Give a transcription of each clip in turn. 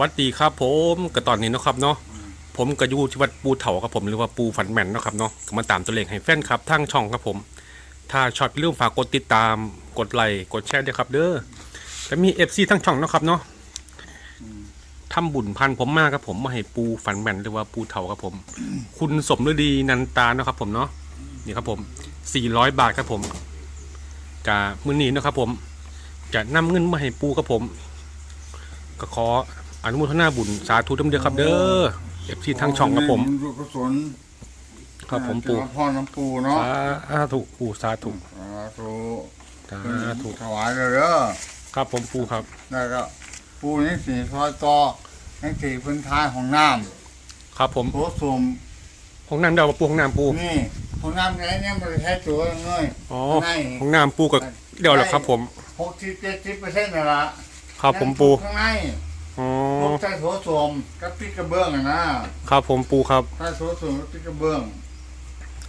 วัสดีครับผมก็ตอนนี้นะครับเนาะผมก็อยู่ที่วัดปูเถาครับผมหรือว่าปูฝันแมนนะครับเนาะก็มาตามตัวเลขให้แฟนครับทางช่องครับผม ถ้าชอบอย่าลืมฝากกดติดตามกดไลค์กดแชร์ด้วยครับ เด้อก็มี FC ทั้งช่องนะครับเนาะทำบุญพันผมมากครับผมมาให้ปูฝันแมนหรือว่าปูเถาครับผม คุณสมฤดีนันตาเนาะครับ ผมเนาะนี่ครับผม400บาทครับผมกะมื้อนี้นะครับผม จะนำเงินมาให้ปูครับผมก็ขอ อนุโมทนาบุญสาธุทั้งเดียวครับเด้อเอฟซีทางช่องครับผมลูกกุศลครับผมปู่เจ้าพ่อน้ำปูเนาะสาธุปู่สาธุสาธุสาเพิ่นธุถวายเลยเด้อครับผมปู่ครับแล้วก็ปูนี่สีซอยต่อยังสีพื้นท้ายของน้ครับผมำโถส้วมห้องน้ำเดาวปูห้องน้ำปูนี่ของน้ำไหนเนี่ยมันแค่ตัวเงยอ๋อในห้องน้ำปูกับเดี๋ยวแหละครับผมหกสิบเจ็ดสิบเปอร์เซ็นต์นั่นละครับผมปูข้างใน อ๋อพวกใต้โถส้วมกับปิดกระเบื้องอะนะครับผมปูครับ ใต้โถส้วมกับปิดกระเบื้อง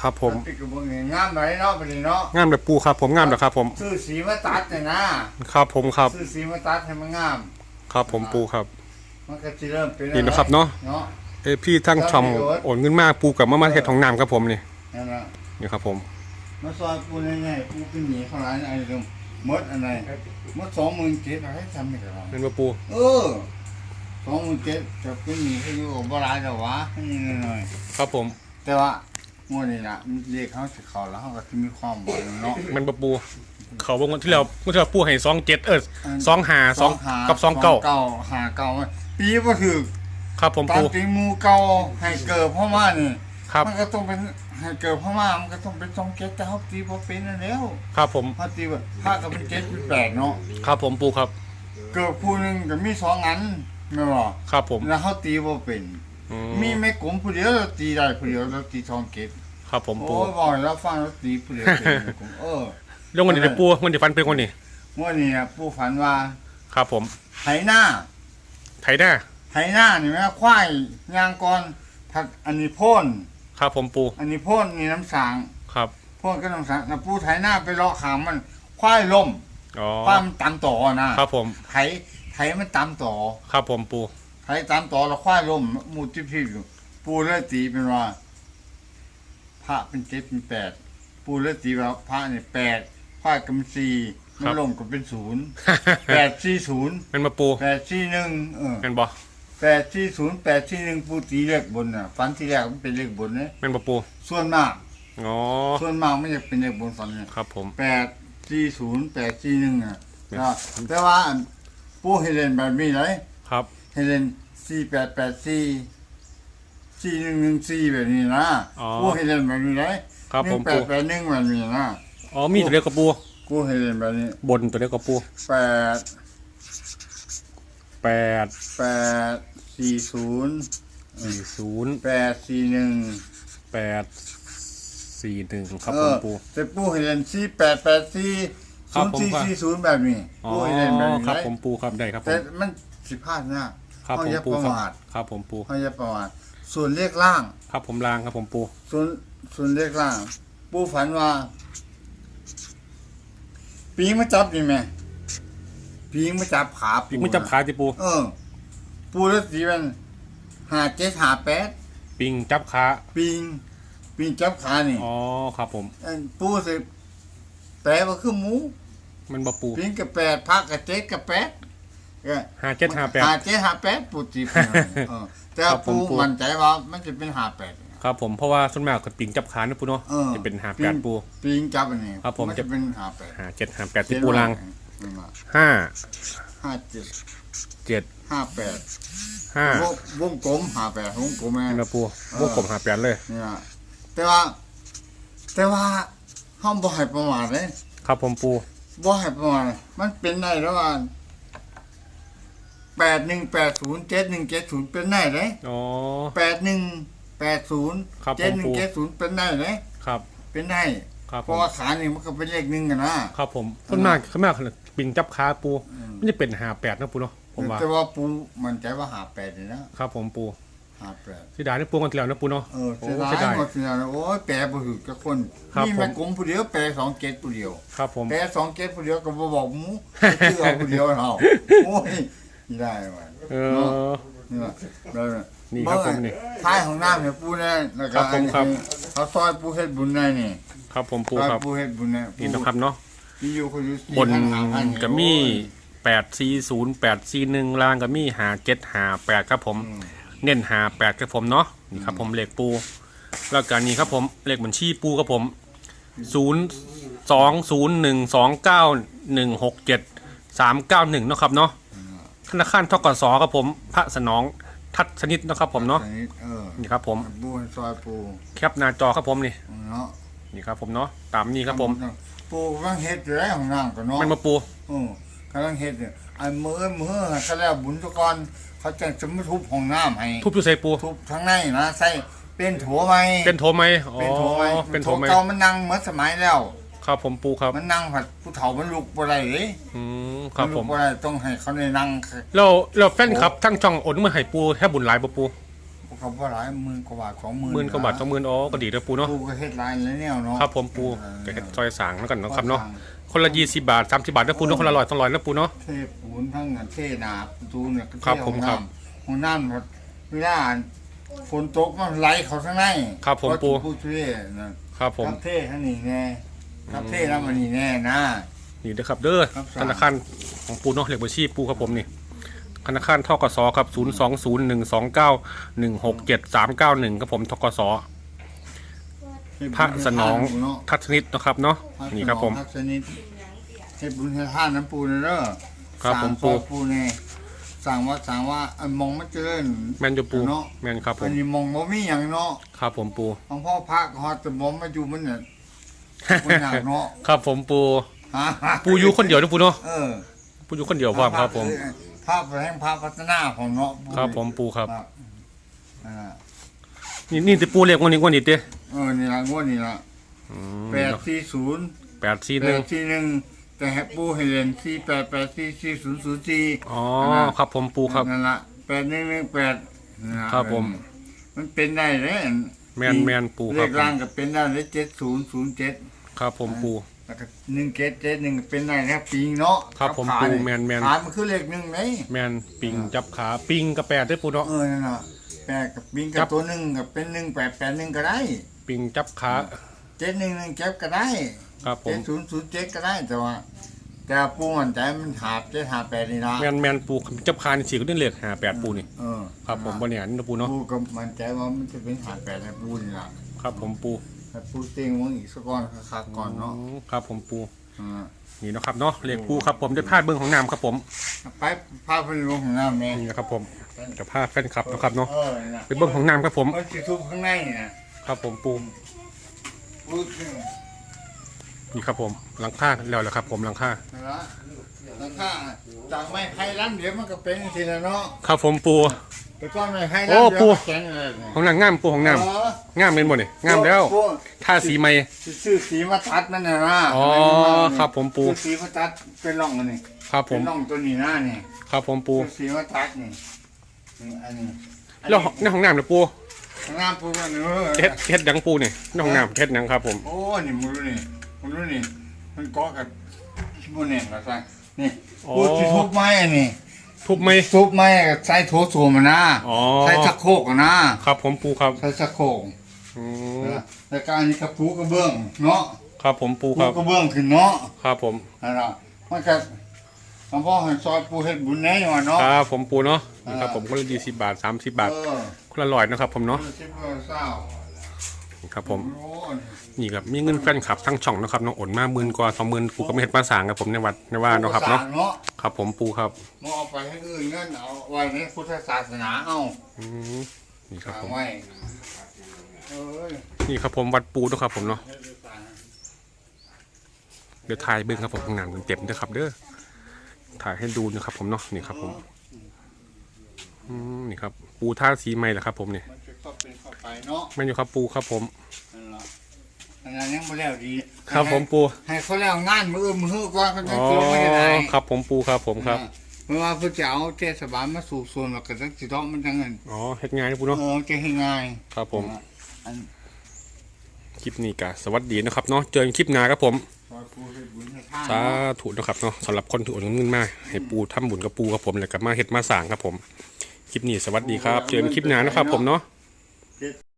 ครับผม กับปิดกระเบื้องนี่งามไหนเนาะไปนี่เนาะงามแบบปูครับผมงามแบบครับผม ซื้อสีมาตัดเนี่ยนะครับผมครับ ซื้อสีมาตัดให้มันงาม ครับผมปูครับ มันก็จะเริ่มเป็นนี่นะครับเนาะ เนาะ เอยพี่ทั้งช่องโอนเงินมากปูกับมามาเทศของน้ำครับผมนี่นั่นแหละนี่ครับผม มาซอยปูง่ายๆปูเป็นหนีเขาร้านอะไรเดิม มดอะไรมดสองหมื่นเจ็ดอะไรทำไม่ได้หรอเป็นมาปู เออสองหมื่นเจ็ดจะเป็นหนีเขาอยู่กับโบราณแต่ว่าให้นิดหน่อยครับผม ๆแต่ว่างวดนี้นะมันเรียกเขาสิเขาแล้วเขาก็จะมีความหวังเนาะ มันมาปู เขาบอกว่าที่เราที่เราปูให้สองเจ็ดเออสองหาสองกับสองเก้าเก้าหาเก้าปีก็คือครับผมตามปูจริงหมูเก่าให้เกิดพ่อมานี่ครับ มันก็ต้องเป็น ให้เกิดพ่อมามันก็ต้องเป็นสองเจ็ดแต่เขาตีพอเป็นนั่นแล้วครับผมเขาตีว่าถ้าก็เป็นเจ็ดเป็นแปดเนาะครับผมปูครับเกิดผู้หนึ่งก็มีสองอันไม่บอกครับผมแล้วเขาตีบ่เป็น อืมีไม่กลมผู้เดียวเราตีได้ผู้เดียวเราตีสองเจ็ดครับผมปูโอ้ยบอกให้เราฟังเราตีผู้เดียวเป็นไม่กลมเออเรื่องวันนี้เดี๋ยวปูวันนี้ฟันเป็นคนนี้เมื่อนี้นะผู้ฝันว่าครับผมไถหน้า ไถหน้าไถหน้านี่แม่ควายยางก่อนผัดอันนี้พ่น ครับผมปูอันนี้พ่นนี่น้ำสางครับพ่นก็น้ำสางนะผู้ไถหน้าไปเลาะขามมันควายล่มอ๋อควายมันตามต่อนะครับผมไถไถมันตามต่อครับผมปูไถตามต่อแล้วควายล่มมูที่พี่อยู่ปูเลยตีเป็นว่าพระเป็นเจ็ดเป็นแปดปูเลยตีว่าพระเนี่ยแปดควายก็เป็นสี่มันล่มก็เป็นศูนย์แปดสี่ศูนย์เป็นมาปูแปดสี่หนึ่งเออเป็นบอ แปดสี่ศูนย์แปดสี่หนึ่งปูตีเลขบนน่ะฟันที่แรกมันเป็นเลขบนเนี่ยเป็นมาปูส่วนมาก อ๋อส่วนมากไม่จะเป็นเลขบนฟันเนี่ยครับผม แปดสี่ศูนย์แปดสี่หนึ่งอะเนี่ยก็แต่ว่าอันปูให้เล่นแบบนี้เลยครับ ให้เล่นสี่แปดแปดสี่สี่หนึ่งหนึ่งสี่แบบนี้นะอ๋อ ปูให้เล่นแบบนี้เลยครับหนึ่ผงมแปปูดแปดหนึ่งแบบนี้นะอ๋อมีตัวเล็กกับปูปูให้เล่นแบบนี้บนตัวเล็กกับปูแปดแปดแปด สี่ศูนย์สี่ศูนย์แปดสี่หนึ่งแปดสี่หนึ่งครับเอผมอปู แต่ปูให้เล่นสี่แปดแปดสี่ครัศูบนย์ผมสี่ครับ สี่ศูนย์แบบนี้อ๋อปูให้เล่นแบบนี้ครับเลยผมปูครับได้ครับผแต่มมันสิพลาดนะครับผมเขาอย่าปูประครับมาทครับผมปูเขาจะประมาทส่วนเลขล่าง ครับผมลางครับผมปูส่วนส่วนเลขล่าง ปูฝันว่าปีงมาจับนี่แม่ปีงมาจับขาปูปีกไม่จับขาที่ปูเออ ปูแล้วสีมันหาเจ็ดหาแปดปิงจับขาปีงปีงจับขานี่อ๋อครับผมอันปูสิแปลว่าคือหมู มันบะปูปีงกับแปดพักกับเจ็ดกับแปดเออห้าเจ็ดห้าแปดหาเจ็ดหาแปดปูจีบเออแต่ว่าครับผมปูปูมั่นใจว่ามันจะเป็นหาแปดครับผมเพราะว่าส่วนมากก็ปิงจับขานะปูเนาะเออจะเป็นหาแปดปูปีงจับอันนี้ครับผมนจะเป็นหาแปดหาเจ็ดหาแปดที่ปูลางเจ็ดว่าห้า ห้าเจ็ดเจ็ดห้าแปดห้าวงวงกลมหาแปดวงกลมแม่เป็นบะปูวงกลมหาแปดเลยเนี่ยแต่ว่า แต่ว่าห้องบ่ให้ประมาทเลยครับผมปูบ่ให้ประมาทมันเป็นได้แล้วว่าแปดหนึ่งแปดศูนย์เจ็ดหนึ่งเจ็ดศูนย์เป็นได้เลยอ๋อแปดหนึ่งแปดศูนย์ครับเจ็ดหนึ่ผมงปู่เจ็ดศูนย์เป็นได้เลยครับ เป็นได้ครับเพผมราะว่าขานี่มันก็เป็นเลขหนึ่งกันนะครับผมส่วนมากส่วนมาก ปิงจับขาปูมันจะเป็นหาแปดนะปูเนาะผมว่าแต่ว่าปูมันใจว่าหาแปดเลยนะครับผมปูหาแปดที่ดายนี่ปูกันที่แล้วนะปูเนาะเออโอ้เสียดายเสียดายหมดเสียดายโอ้ยแปลบ่ถูกกับคนครับนี่แม่ผมกลมผู้เดียวแปลสองเกตผู้เดียวครับผมแปลสองเกตผู้เดียวก็บ่บอกหมูชื่อเอาผู้เดียวเราโอ้ยไม่ได้ว่ะเออนี่แหละแล้วเนี่ยนี่ครับผมนี่ท้ายของน้ำเนี่ยปูเนี่ยแล้วครัก็บผมครับเขาซอยปูเฮ็ดบุญได้นี่ครับผมปูซอยครับปูเฮ็ดบุญเนี่ยนี่นะครับเนาะ มีอยู่คนอยู่สี่บนพัห้าพันก็มีแปดสี่ศูนย์แปดสี่หนึ่งล่างก็มีหาเจ็ดหาแปดครับผมอืมเน้นหาแปดครับผมเนาะนี่ครับผมเลขปู แล้วก็นี่ครับผมเลขบัญชีปูครับผมศูนย์สองศูนย์หนึ่งสองเก้าหนึ่งหกเจ็ดสามเก้าหนึ่งนาะครับเนาะธนาคารทกสครับผมพระสนองทัศนิดนะครับผมเนาะอันนี้เออนี่ครับผมปูให้ซอยปูแคปหน้าจอครับผมนี่เนาะนี่ครับผมเนาะตามนี้ครับผม ปูกำลังเฮ็ดอยู่แล้วของน้ำก็เนาะมันมาปูอือกำลังเฮ็ดเนี่ยไอ้มือมือเขาแล้วบุญทุกคนเขาจะสมทุบห้องน้ำให้ทุบอยู่ใส่ปูทุบทั้งในนะใส่เป็นโถไหมเป็นโถไหมอ๋อเป็นโถไหมเป็นโถไหมเก่ามันนั่งเหมือนสมัยแล้ว ครับผมปูครับ มันนั่งผัดผู้เฒ่ามันลุกบ่ได้เด้อืมครับนผลุมกบ่ได้ต้องให้เขาได้นั่งเราเราแฟนครับทั้งช่องโอนมาให้ปูแค่บุญหลายบ่ปู เขาบ่หลายหมื่นกว่าบาท2 0,000หมื่นกว่าบาทสองหมื่นอ๋อก็ดีนะปูเนาะปูก็เฮ็ดหลายแล้วแนวเนาะครับผมปูก็เฮ็ดซอยสางแล้วกันเนาะครับเนาะคนละยี่สิบบาทสามสิบบาทนะปูเนาะคนละร้อยต้องร้อยนะปูเนาะเทปูนทั้งนั้นเทหนาประตูเนี่ยก็เทครับผมครับห้องน้ำห้องน้ำครับเวลาฝนตกมันไหลเข้าข้างในครับผมปูผู้ช่วยนะครับผมครับเทข้างนี้แน่ครับเทแล้วมันนี่แน่นะนี่เด้อครับเด้อครับธนาคารของปูเนาะเลขบัญชีปูครับผมนี่ ธนาคารทกสครับศูนย์สองศูนย์หนึ่งสองเก้าหนึ่งหกเจ็ดสามเก้าหนึ่งครับผมทกสพระสนองทัศนิตนะครับเนาะนี่ครับผมพระสนิทเฮ็ดบุญให้ท่านน้ำปูเนเด้อครับผมสร้างปูซอยปูเน่สั่งว่าสั่งว่าอันมองมันเจริญแมนอยู่ปูเนาะแมนครับผอัมนนี้มองบ่มีหยังเนาะครับผมปูหลวงพ่อพระก็ฮอดแต่มองมาอยู่มันเนี่ยมันหนักเนาะครับผมปูฮะปูอยู่คนเดียวนะปูเนาะเออปูอยู่คนเดียวพร้อมครับผมภาพแห่งภาพพัฒนาของเนาะครับผมปูครับ ครับอ่านี่นี่ติปูเรียกวันนี้วันนี้เต้เออนี่ละงวดนี่ละแปดสี่ศูนย์แปดสี่หแปนึ่งดสี่หนึ่งแต่แฮปปูให้เรียนสี่แปดแปดสี่สี่ศูนย์ศูนย์สี่อ๋อครับผมปูครับ นั่นละแปดหนึ่งหนึ่งแปดนะครับผม มันเป็นได้เลยแมนแมนปูเลครับขผมล่างก็เป็นได้เลยเจ็ดศูนย์ศูนย์เจ็ด ครับผมปู แล้วก็หนึ่งเจ็ดเจ็ดหนึ่งเป็นได้แล้วปิงเนาะครับผมขาปูเยแมนแมน ขามันคือเลขหนึ่งไหมแมนปิงจับขาปิงกับแปดได้ปูเนาะ เออนั่นน่ะแปดกับบิงครักับบ ตัวหนึ่งกับเป็นหนึ่งแปดแปดหนึ่งก็ได้ปิงจับขาเจ็ดหนึ่งหนึ่งเจ็ดก็ได้ครับผเจ็มดศูนย์ศูนย์เจ็ดก็ได้แต่ว่า แต่ปูมันใจมันหาบเจ็ดหาแปดนี่นะแมนแมนปูจับขานี่สี่ก็ได้เลขหาแปดปูนี่เออครับผมบนเนี่ยนี่นะปูเนาะปูก็มันใจว่ามันจะเป็นหาแปดให้ปูนี่ละครับผมปู ให้ปูเต็งวงอีกสักก้อนคักๆก่อนเนาะอืมครับผมปู อ่านี่เนาะครับเนาะเลขปูครับผมได้พาดเบื้องของน้ำครับผม ไปพาไปลงของน้ำแม่นี่นะครับผมจะพลาแฟนคลับนะครับเนาะเออน่ะไปเบื้องของน้ำครับผม มันจะทุบข้างในนี่นะครับผมปูปูนี่ครับผมหลังคาแล้วแหละครับผมหลังคาดนละแล้วถ้าจากไม้ไผ่ล้ำเดี๋ยวมันก็เป็นทีละเนาะครับผมปู แต่ก้อนไม้ไผ่โอ้ล้ำเดี๋ยวปูมันแข็งเลยของน้ำงามปูของน้เออำงามเป็นบ่เนี่ยงามแล้วพวกท่าสีใหม่ ซื้อสีมาตัดมันนะนะอ๋อครับผมปู ซื้อสีมาตัดเป็นร่องอันนี้ครับผเป็นมร่องตัวนี้หน้านี่ครับผมปูซื้อสีมาตัดนี่นี่อันนี้อันแล้วนี้ในห้องน้ำเนี่ยปูข้างหน้าปูกันเนอเฮ็ดเฮ็ดหยังปูเนี่ยในห้องน้ำเฮ็ดหยังครับผม โอ้นี่มึงรู้นี่มึงรู้นี่มันเกาะกับชิบุเน่ละสั่งนี่ปูที่ทุบไม้อันนี้ ทุบไหมทุบไม้กับใส่โถส้วมอะนะอ๋อใส่ชักโครกอะนะครับผมปูครับใส่ชักโครกอืมแล้วก็อันนี้กระปูกระเบื้องเนาะครับผมปูปูครับกระเบื้องขึ้นเนาะครับผมนั่นล่ะมันก็หลวงพ่อให้ซอยปูเฮ็ดบุญแน่อยู่อะเนาะ ครับผมปูเนาะนี่ครับอ่าผมคนละยี่สิบบาทสามสิบบาทเออคนละร้อยนะครับผมเนาะสิบเออเศร้านี่ ครับผมโอ้นี่ครับมีเงินแฟนคลับทั้งช่องนะครับน้องโอนมาหมื่นกว่าสองหมื่นปูก็ไม่เห็นมาสร้างครับผมในวัดในว่าเนาะครับเนาะเนาะครับผมปูครับมเอาไปให้อื่นเงินเอาไว้ในพุทธศาสนาเอาอืมนี่ครับเอาผมไว้เอ้ยนี่ครับผมวัดปูเนาะครับผมเนาะ เดี๋ยวถ่ายเบิ้งครับผมข้างหน้าเต็มๆด้วยครับ เด้อ ถ่ายให้ดูนะครับผมเนาะนี่ครับผม อืมนี่ครับ ปูท่าสีใหม่แหละครับผมนี่มันจะเข้าเป็น เข้าไปเนาะแม่นอยู่ครับปูครับผม นั่นล่ะอันนั้นยังไม่แล้วดีครับผมปูให้เขาแล้วงานมือมือฮื้อก่อนเขาจะอ๋อลงไม่ได้ครับผมปูครับผมครับ เพราะว่าเพื่อจะเอาเทศบาลมาสู่ส่วนแล้วก็จะสิต้องมันจังเงินอ๋อเฮ็ดงานนะปูเนาะ เออจะให้ง่ายครับผมอันคลิปนี้ก็สวัสดีนะครับเนาะ เจอกันคลิปหน้าครับผม ซอยปูให้บุญให้ทานสาธุนะครับเนาะสำหรับคนที่โอนเงินมาให้ปูทำบุญกับปูกับผมแล้วก็มาเฮ็ดมาสร้างครับผม คลิปนี้สวัสดีครับ เจอกันคลิปหน้านะครับผมเนาะเ This